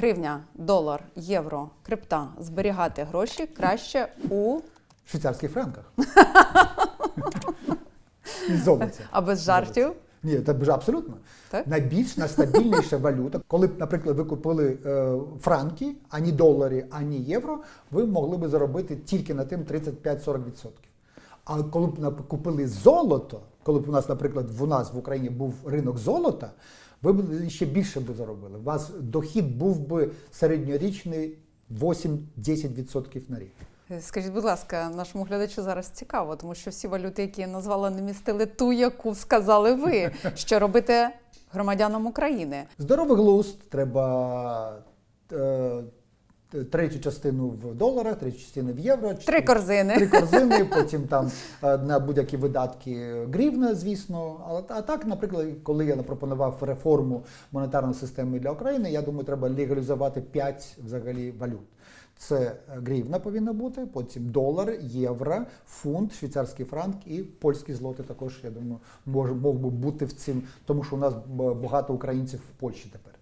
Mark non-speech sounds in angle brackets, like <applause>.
гривня, долар, євро, крипта зберігати гроші краще у швейцарських франках. <laughs> Золоті. а без жартів. Ні, це вже абсолютно. Так? Найбільш найстабільніша валюта. Коли б, наприклад, ви купили е, франки, ані долари, ані євро, ви могли б заробити тільки на тим 35-40%. А коли б купили золото, коли б у нас, наприклад, в у нас в Україні був ринок золота, ви б ще більше б заробили. У вас дохід був би середньорічний 8-10% на рік. Скажіть, будь ласка, нашому глядачу зараз цікаво, тому що всі валюти, які я назвала, не містили ту, яку сказали ви. <laughs> Що робите громадянам України? Здоровий глузд, треба е, третю частину в доларах, третю частину в євро. Три корзини. Три корзини, <laughs> потім там е, на будь-які видатки гривна, звісно. А так, наприклад, коли я запропонував реформу монетарної системи для України, я думаю, треба легалізувати п'ять взагалі валют. Це гривна повинна бути, потім долар, євро, фунт, швейцарський франк і польський злотий також, я думаю, може, мог би бути в цим, тому що у нас багато українців в Польщі тепер.